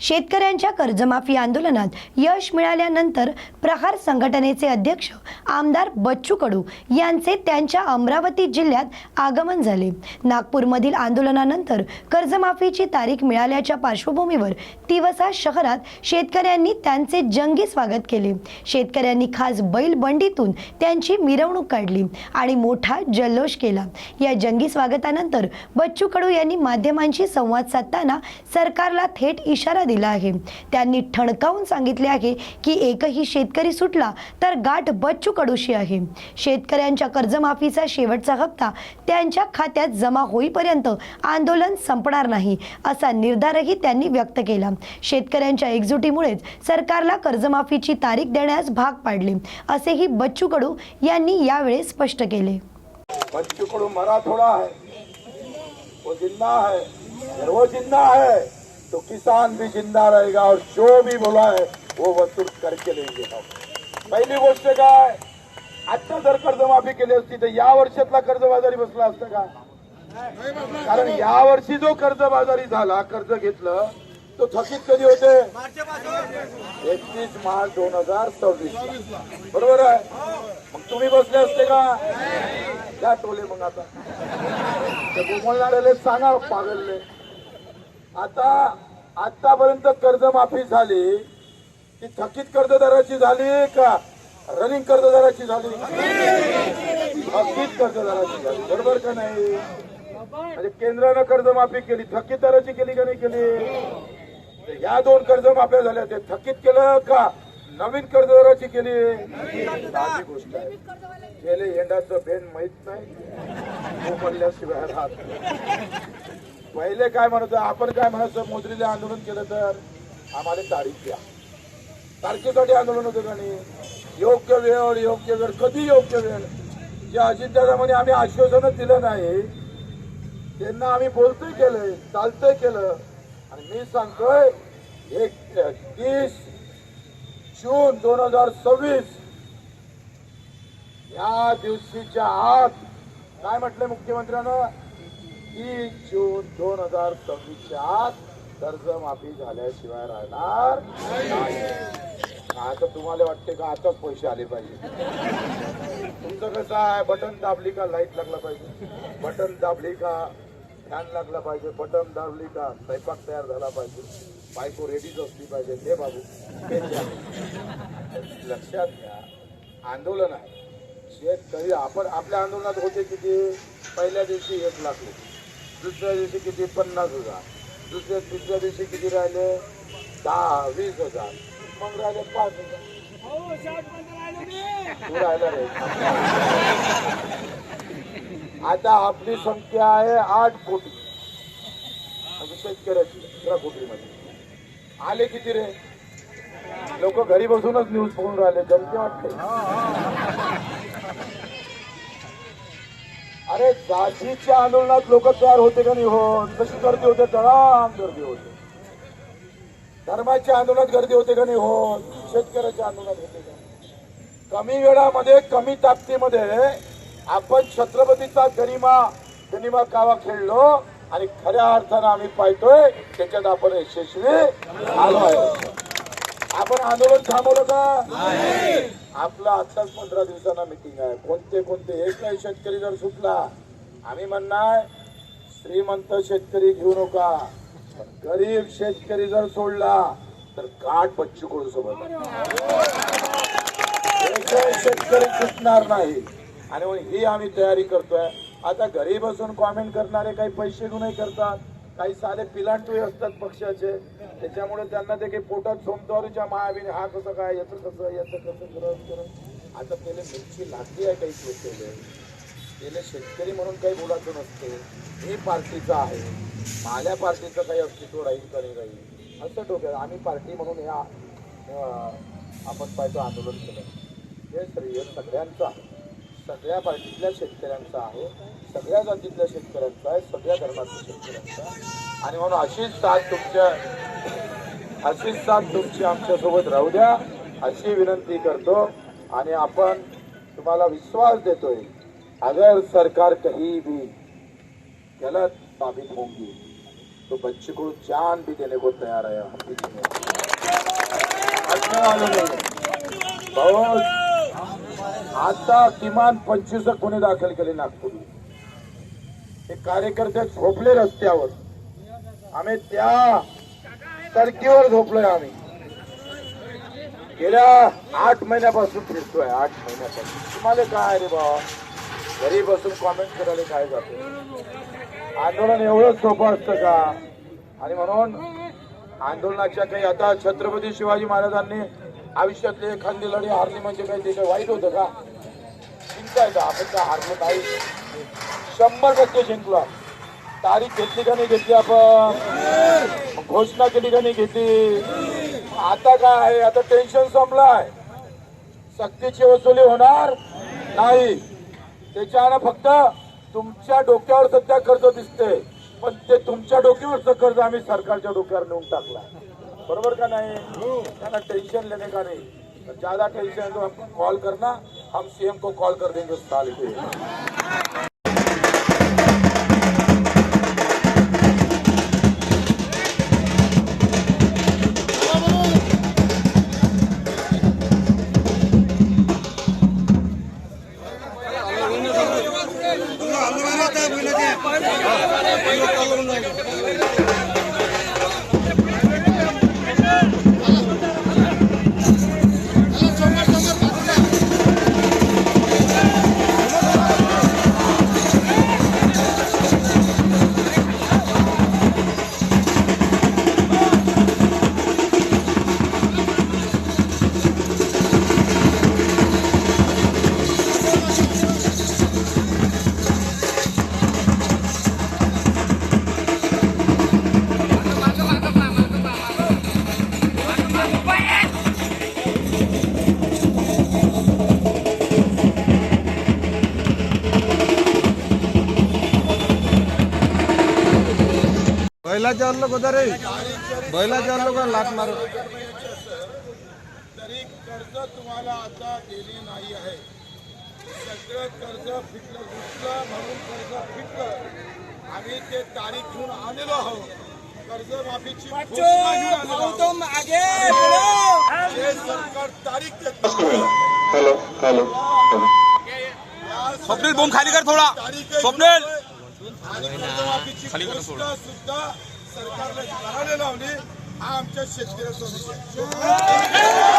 शेतकऱ्यांच्या कर्जमाफी आंदोलनात यश मिळाल्यानंतर प्रहार संघटनेचे अध्यक्ष आमदार बच्चू कडू यांचे त्यांच्या अमरावती जिल्ह्यात आगमन झाले. नागपूरमधील आंदोलनानंतर कर्जमाफीची तारीख मिळाल्याच्या पार्श्वभूमीवर तिवसा शहरात शेतकऱ्यांनी त्यांचे जंगी स्वागत केले. शेतकऱ्यांनी खास बैल बंडीतून त्यांची मिरवणूक काढली आणि मोठा जल्लोष केला. या जंगी स्वागतानंतर बच्चू कडू यांनी माध्यमांशी संवाद साधताना सरकारला थेट इशारा दिला आहे. त्यांनी ठणकावून सांगितले आहे की एकही शेतकरी सुटला तर गाठ बच्चू कडूशी आहे. शेतकऱ्यांच्या कर्जमाफीचा शेवटचा हप्ता त्यांच्या खात्यात जमा होईपर्यंत आंदोलन संपणार नाही असा निर्धारही त्यांनी व्यक्त केला. शेतकऱ्यांच्या एकजुटीमुळेच सरकारला कर्जमाफीची तारीख देण्यास भाग पाडले असेही बच्चू कडू यांनी यावेळी स्पष्ट केले. बच्चू कडू मरा है वो जिंदा है वो जिंदा है तो किसान भी जिंदा रहेगा और जो भी बोला है वो वसूल करके लेंगे हम। पहिली गोष्ट काय आता जर कर्जमाफी केली असती तर या वर्षातला कर्जबाजारी बसला असतं का? कारण या वर्षी जो कर्जबाजारी झाला कर्ज घेतलं तो थकीत कधी होते? एकतीस मार्च दोन हजार सव्वीस बरोबर आहे? मग तुम्ही बसले असते का? त्या टोले मग आता. ते सांगा पागलले आता आतापर्यंत कर्जमाफी झाली. ती थकीत कर्जदाराची झाली का रनिंग कर्जदाराची झाली? थकीत कर्जदाराची झाली. बरोबर का नाही? म्हणजे केंद्रानं कर्जमाफी केली थकीतदाराची केली का नाही केली? या दोन कर्जमाफ्या झाल्या. ते थकीत केलं का नवीन कर्जदाराची केली? साधी गोष्ट आहे. गेले येंडाचं बेन माहीत नाही. तो पडल्याशिवाय राहत पहिले काय म्हणत आपण काय म्हणायचं मोजरीले आंदोलन केलं तर आम्हाला तारीख द्या. तारखेसाठी आंदोलन होतं का नाही? योग्य वेळ योग्य वेळ कधी योग्य वेळ? जे अजितदादामध्ये आम्ही आश्वासनं दिलं नाही. त्यांना आम्ही बोलतोय केलंय चालतंय केलं. आणि मी सांगतोय एक तीस जून दोन हजार सव्वीस या दिवशीच्या आत काय म्हटलंय मुख्यमंत्र्यानं? तीस जून दोन हजार सव्वीसच्या आत कर्जमाफी झाल्याशिवाय राहणार नाही. आता तुम्हाला वाटते का आताच पैसे आले पाहिजे? तुमचं कसं आहे बटन दाबली का लाइट लागला पाहिजे? बटन दाबली का फॅन लागला पाहिजे? बटन दाबली का स्वयंपाक तयार झाला पाहिजे? बायको रेडीच असली पाहिजे? ते बाबू लक्षात घ्या आंदोलन आहे. शेतकरी आपण आपल्या आंदोलनात होते किती? पहिल्या दिवशी एक लाख लोक दुसऱ्या दिवशी किती? पन्नास हजार. दुसऱ्या तिसऱ्या दिवशी किती राहिले? दहा वीस हजार. मग राहिले पाच हजार. तू राहिला आता आपली संख्या आहे आठ कोटी. म्हणजे शेतकऱ्याची अकरा कोटी मध्ये आले किती रे? लोक घरी बसूनच न्यूज बघून राहिले. जमते वाटते अरे जातीच्या आंदोलनात लोक तयार होते का नाही हो? कशी गर्दी होते? तळाम गर्दी होते. धर्माच्या आंदोलनात गर्दी होते का नाही हो? शेतकऱ्याच्या आंदोलनात होते का कमी वेळामध्ये कमी ताकदीमध्ये आपण छत्रपतीचा गनिमा गनिमा कावा खेळलो आणि खऱ्या अर्थानं आम्ही पाहतोय. त्याच्यात आपण यशस्वी आलो आहे आपण आंदोलन थांबवलं का? आपलं आत्ताच पंधरा दिवसांना मिटिंग आहे. कोणते कोणते? एकही शेतकरी जर सुटला. आम्ही म्हणणार श्रीमंत शेतकरी घेऊ नका. गरीब शेतकरी जर सोडला तर गाठ बच्चू कडू सोबत. शेतकरी सुटणार नाही. आणि ही आम्ही तयारी करतोय. आता घरी बसून कॉमेंट करणारे काही पैसे घेऊनही करतात. काही साधे पिलांटूही असतात पक्षाचे. त्याच्यामुळे त्यांना ते काही पोटात सोमतवारीच्या मायाबीने हा कसं काय याचं कसं याचं कसं करत करत आता त्याला मिरची लागली आहे काही गोष्टीले त्याला शेतकरी म्हणून काही बोलायचं नसते. मी पार्टीचं आहे. माझ्या पार्टीचं काही अस्तित्व राहील का नाही राहील? असं डोक्यात आम्ही पार्टी म्हणून ह्या आपण पाहिजे आंदोलन केलं. हे श्रेय सगळ्यांचं आहे. सगळ्या पार्टीतल्या शेतकऱ्यांचा आहे सगळ्या जातीतल्या शेतकऱ्यांचा आहे सगळ्या धर्मातल्या शेतकऱ्यांचा आणि म्हणून अशीच साथ तुमच्या अशीच साथ तुमची आमच्यासोबत राहू द्या अशी विनंती करतो. आणि आपण तुम्हाला विश्वास देतोय अगर सरकार कहीं भी गलत साबित होंगी तो बच्चे को जान भी देने को तैयार है हम भी बहुत आता किमान पंचवीस गुन्हे दाखल केले नागपूर. हे कार्यकर्ते झोपले रस्त्यावर. आम्ही त्या टर्कीवर झोपलोय आम्ही. गेल्या आठ महिन्यापासून फिरतोय आठ महिन्यापासून. तुम्हाला काय रे बाबा? घरी बसून कॉमेंट करायला काय जातो? आंदोलन एवढं सोपं असतं का? आणि म्हणून आंदोलनाच्या काही आता छत्रपती शिवाजी महाराजांनी आयुष्यातले एखादी लढी हारली म्हणजे काही ते काही वाईट होतं का? जिंकायचं आपण काय हारलो नाही? शंभर टक्के जिंकलो. तारीख घेतली का नाही घेतली आपण? घोषणा केली का नाही घेतली? आता काय आहे? आता टेन्शन संपलाय. सक्तीची वसुली होणार नाही. त्याच्यानं फक्त तुमच्या डोक्यावर सध्या कर्ज दिसते पण ते तुमच्या डोक्यावरचं कर्ज आम्ही सरकारच्या डोक्यावर नेऊन टाकला बरोबर का नाही? त्यांना टेंशन लेने का नहीं? ज्यादा टेंशन है तो हमको कॉल करना हम सीएम को कॉल कर देंगे उस साल के बैला चार लोक होता रे. बैला चार लोक लात मार. तरी कर्ज तुम्हाला आता दिले नाही आहे. सगळं कर्ज फिटलं घुसलं म्हणून कर्ज फिटलं. आम्ही ते तारीख घेऊन आलेलो आहोत. कर्जमाफीची सरकार तारीख देत हॅलो हॅलो. स्वप्नील बोम खाली कर थोडा. तारीख स्वप्नील. आणि कर्जमाफीची सुद्धा लावली. हा आमच्या शेतकऱ्याचा विषय.